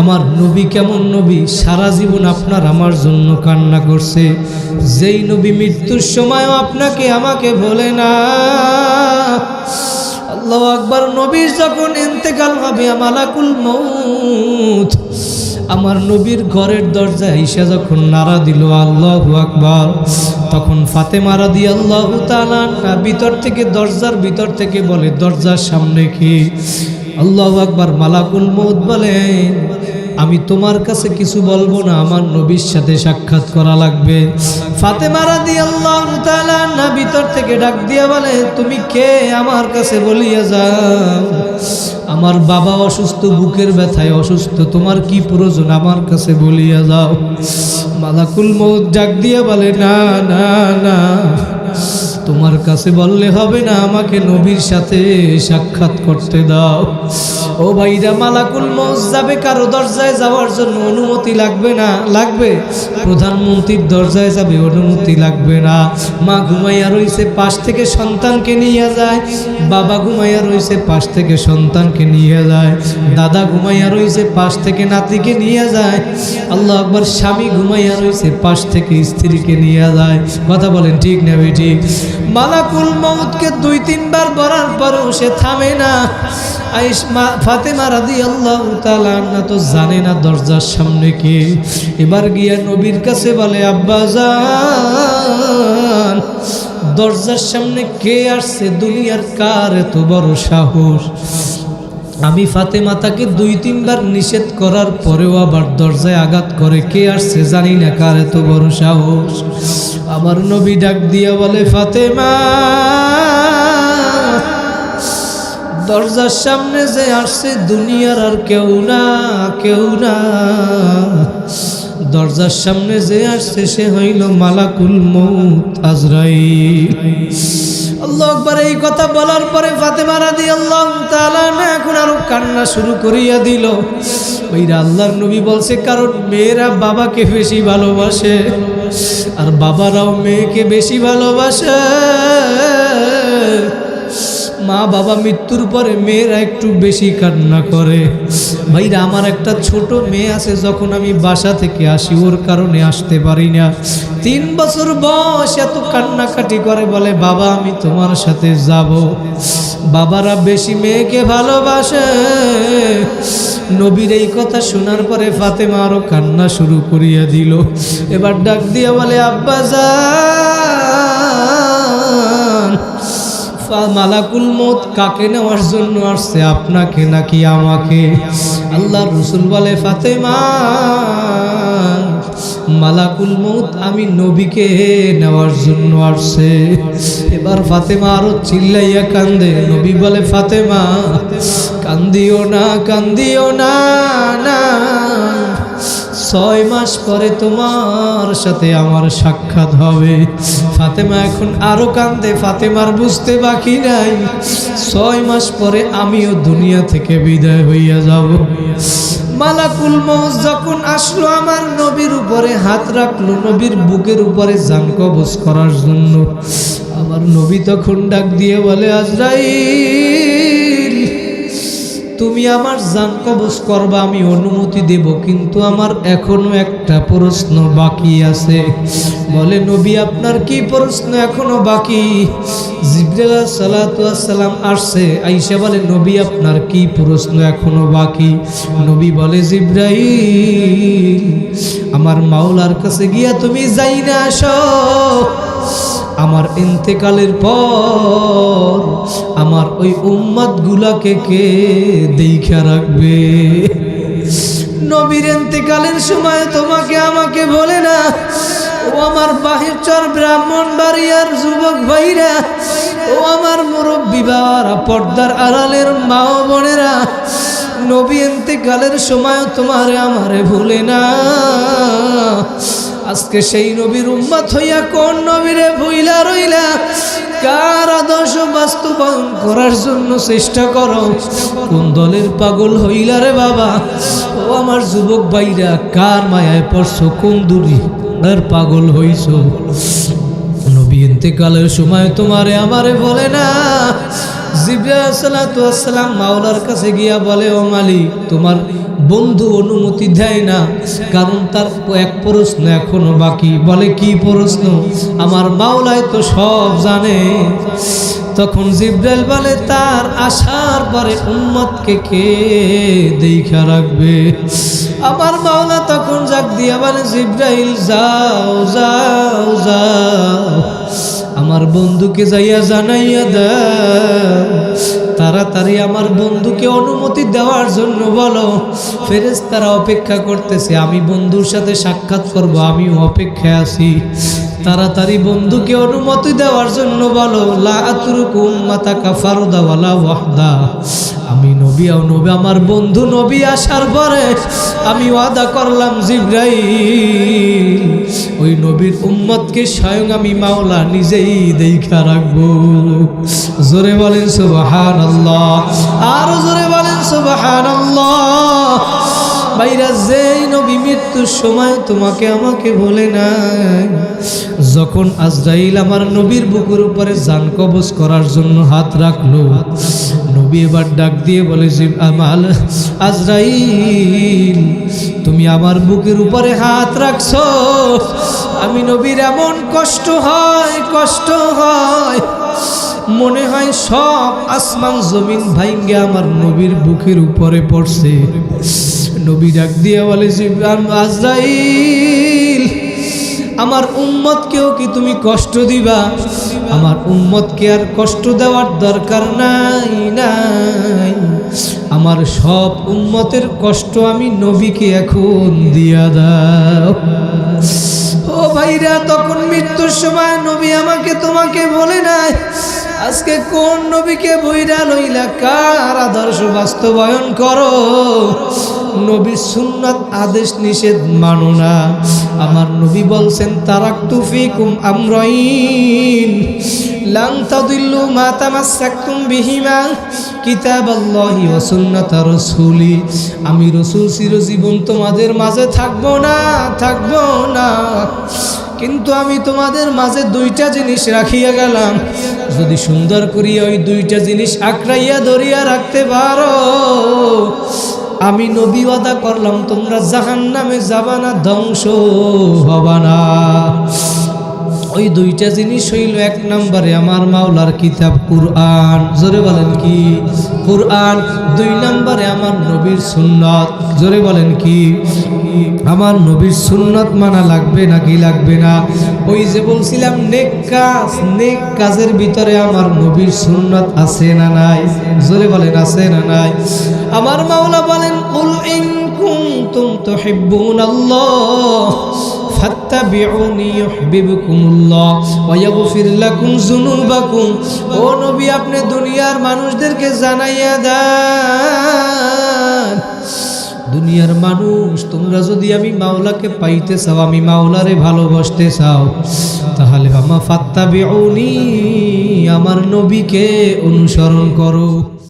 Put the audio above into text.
আমার নবী কেমন নবী? সারা জীবন আপনার আমার জন্য কান্না করছে। যেই নবী মৃত্যুর সময়ও আপনাকে আমাকে বলে না। আল্লাহ আকবার, নবীর যখন ইন্তেকাল হবে আমালাকুল মৌত আমার নবীর ঘরের দরজা ঈশা যখন নাড়া দিল আল্লাহ আকবার, তখন ফাতে মারা দিয়ে আল্লাহ তালা ভিতর থেকে, দরজার ভিতর থেকে বলে, দরজার সামনে কি? আল্লাহ আকবার মালাকুল মৌত বলেন আমি তোমার কাছে কিছু বলব না, আমার নবীর সাথে সাক্ষাৎ করা লাগবে। ফাতেমা রাদি আল্লাহ না ভিতর থেকে ডাক দিয়া বলে, তুমি কে? আমার কাছে বলিয়া যাও। আমার বাবা অসুস্থ, বুকের ব্যথায় অসুস্থ, তোমার কি প্রয়োজন? আমার কাছে বলিয়া যাও। মালাকুল মৌত ডাক দিয়া বলে, না না না। তোমার কাছে বললে হবে না আমাকে নবীর সাথে সাক্ষাৎ করতে দাও। ও ভাইরা, মালাকুল মৌজ যাবে কারও দরজায় যাওয়ার জন্য অনুমতি লাগবে না? লাগবে। প্রধানমন্ত্রীর দরজায় যাবে, অনুমতি লাগবে না। মা ঘুমাইয়া রইছে, পাশ থেকে সন্তানকে নিয়ে যায়। বাবা ঘুমাইয়া রইছে, পাশ থেকে সন্তানকে নিয়ে যায়। দাদা ঘুমাইয়া রইছে, পাশ থেকে নাতিকে নিয়ে যায়। আল্লাহ আকবার, স্বামী ঘুমাইয়া রইছে, পাশ থেকে স্ত্রীকে নিয়ে যায়। কথা বলেন ঠিক না ঠিক? মালাকুল মৌতকে দুই তিনবার বলার পরও সে থামে না। আইস ফাতেমা রাদি আল্লাহ না তো জানে না দরজার সামনে কে। এবার গিয়া নবীর কাছে বলে, আব্বা যান দরজার সামনে কে আসছে? দুনিয়ার কার এত বড় সাহস? আমি ফাতেমা তাকে দুই তিনবার নিষেধ করার পরেও আবার দরজায় আঘাত করে, কে আসছে? জানি না কার এত বড় সাহস। আমার নবী ডাক দিয়া বলে, ফাতেমা দরজার সামনে যে আসছে, দুনিয়ার আর কেউ না কেউ না। দরজার সামনে যে আসছে, সে হইল মালাকুল মৌত আজরাই এই কথা বলার পরে ফাতেমা রাদি আল্লাহ তাআলা না, এখন আরও কান্না শুরু করিয়া দিল। ওইরা আল্লাহর নবী বলছে, কারণ মেয়েরা বাবাকে বেশি ভালোবাসে, আর বাবারাও মেয়েকে বেশি ভালোবাসে। মা বাবা মৃত্যুর পরে মেয়েরা একটু বেশি কান্না করে। ভাইরা, আমার একটা ছোট মেয়ে আছে, যখন আমি বাসা থেকে আসি, ওর কারণে আসতে পারি না। তিন বছর বয়স, এত কান্নাকাটি করে, বলে, বাবা, আমি তোমার সাথে যাব। বাবারা বেশি মেয়েকে ভালোবাসে। নবীর এই কথা শোনার পরে ফাতেমা আরও কান্না শুরু করিয়া দিল। এবার ডাক দিয়া বলে, আব্বা যা মালাকুল মত কাকে নেওয়ার জন্য আসছে? আপনাকে নাকি আমাকে? আল্লাহ রসুল বলে, ফাতেমা, মালাকুল মৌত আমি নবীকে নেওয়ার জন্য আসছে। এবার ফাতেমা আরও চিল্লাইয়া কান্দে। নবী বলে, ফাতেমা, কান্দিও না কান্দিও না না। ছয় মাস পরে তোমার সাথে আমার সাক্ষাৎ হবে। ফাতেমা এখন আরও কান্দে, ফাতেমার বুঝতে বাকি নাই। ছয় মাস পরে আমিও দুনিয়া থেকে বিদায় হইয়া যাব। মালাকুল মৌজ যখন আসলো আমার নবীর উপরে, হাত রাখল নবীর বুকের উপরে জান কবজ করার জন্য। আমার নবী তখন ডাক দিয়ে বলে, আজরাইল! তুমি আমার জান কবজ করবা, আমি অনুমতি দেব, কিন্তু আমার এখনও একটা প্রশ্ন বাকি আছে। বলে, নবী, আপনার কি প্রশ্ন এখনও বাকি? জিব্রাইল সালাম আসছে আইসা বলে, নবী, আপনার কি প্রশ্ন এখনও বাকি? নবী বলে, জিব্রাইল, আমার মাওলার কাছে গিয়া তুমি যাই না আসো। আমার ইন্তেকালের পর আমার ওই উম্মাদ গুলাকে কে দেখা রাখবে? নবীর ইন্তেকালের সময় তোমাকে আমাকে বলে না, ও আমার বাহির চর ব্রাহ্মণ বাড়িয়ার যুবক ভাইরা, ও আমার মুরব্বী পর্দার আড়ালের মা বোনেরা, নবী ইন্তেকালের সময় তোমারে আমারে ভুলে না। আজকে সেই নবীর উম্মত হইয়া কোন নবীরে ভুইলা রইলা? কার আদর্শ বাস্তবায়ন করার জন্য চেষ্টা করো? কোন দলের পাগল হইলা রে বাবা? ও আমার যুবক ভাইরা, কার মায়ায় পড়ছো? কোন দূরি পাগল হইছ? নবী ইন্তেকালের সময় তোমারে আমারে বলে না আসসালাম মাওলার কাছে গিয়া বলে, ও মালিক, তোমার বন্ধু অনুমতি দেয় না, কারণ তার এক প্রশ্ন এখনও বাকি। বলে, কি প্রশ্ন? আমার মাওলায় তো সব জানে। তখন জিব্রাইল বলে, তার আসার পরে উম্মতকে কে দেখা রাখবে? আমার মাওলা তখন জাগ দিয়া বলে, জিব্রাইল, যাও যাও যাও। আমার বন্ধুকে যাইয়া জানাইয়া দাও তাড়াতাড়ি আমার বন্ধুকে অনুমতি দেওয়ার জন্য বলো ফেরেস তারা অপেক্ষা করতেছে, আমি বন্ধুর সাথে সাক্ষাৎ করব, আমিও অপেক্ষায় আছি। তাড়াতাড়ি বন্ধুকে অনুমতি দেওয়ার জন্য বলো ওয়াহদা। আমি নবী, ও নবী, আমার বন্ধু নবী আসার পরে আমি ওয়াদা করলাম জিব্রাইল। ওই নবীর উম্মতকে স্বয়ং আমি মাওলা নিজেই দেখা রাখব। জোরে বলেন সুবাহান আল্লাহ আর জোরে বলেন সুবাহান আল্লাহ বাইরা যেই নবী মৃত্যুর সময় তোমাকে আমাকে বলে নাই, যখন আজরাইল আমার নবীর বুকুর উপরে জান কবজ করার জন্য হাত রাখল, নবী এবার ডাক দিয়ে বলে যে আমাল, আজরাইল, তুমি আমার বুকের উপরে হাত রাখছো? আমি নবীর এমন কষ্ট হয় কষ্ট হয়। মনে হয় সব আসমান জমিন ভাইঙ্গে আমার নবীর বুকের উপরে পড়ছে। নবী ডাক দিয়ে বলে আজরাইল, আমার উম্মতকেও কি তুমি কষ্ট দিবা? আমার উম্মতকে আর কষ্ট দেওয়ার দরকার নাই নাই। আমার সব উম্মতের কষ্ট আমি নবীকে এখন দিয়া দাও। ও ভাইরা, তখন মৃত্যুর সময় নবী আমাকে তোমাকে বলে নাই, আজকে কোন নবীকে বইরা লইলা কার আদর্শ বাস্তবায়ন করো? নবী সুন্নাত আদেশ নিষেধ মানো না। আমার নবী বলছেন তারাক তুফিকুম আমরাইন লাং তাদিল্লু মা তামাসসাকতুম বিহিমা কিতাবাল্লাহি ওয়া সুন্নাত রাসূলি। আমি রাসূল চিরজীবন তোমাদের মাঝে থাকব না থাকব না। কিন্তু আমি তোমাদের মাঝে দুইটা জিনিস রাখিয়া গেলাম। যদি সুন্দর করিয়া ওই দুইটা জিনিস আঁকড়াইয়া ধরিয়া রাখতে পারো, আমি নবী ওয়াদা করলাম, তোমরা জাহান নামে যাবা না, ধ্বংস হবা না। ওই দুইটা জিনিস হইল এক নম্বরে আমার মাওলার কিতাব কুরআন। জোরে বলেন কি? কুরআন। দুই নম্বরে আমার নবীর সুন্নত। জোরে বলেন কি? আমার নবীর সুন্নত মানা লাগবে নাকি লাগবে না? ওই যে বলছিলাম, নেক কাজ, নেক কাজের ভিতরে আমার নবীর সুন্নত আছে না নাই? জোরে বলেন, আছে না নাই? আমার মাওলা বলেন কুল ইন কুনতুম তুহিব্বুনাল্লাহ। ফাত্তাবিউনি ইউহিব্বুকুমুল্লাহ ওয়া ইয়াগফির লাকুম যুনুবাকুম। ও নবী, আপনি দুনিয়ার মানুষদেরকে জানাইয়া দেন। দুনিয়ার মানুষ, তোমরা যদি আমি মাওলাকে পাইতে চাও, আমি মাওলারে ভালোবাসতে চাও, তাহলে আমা ফাত্তাবিউনি, আমার নবীকে অনুসরণ করো।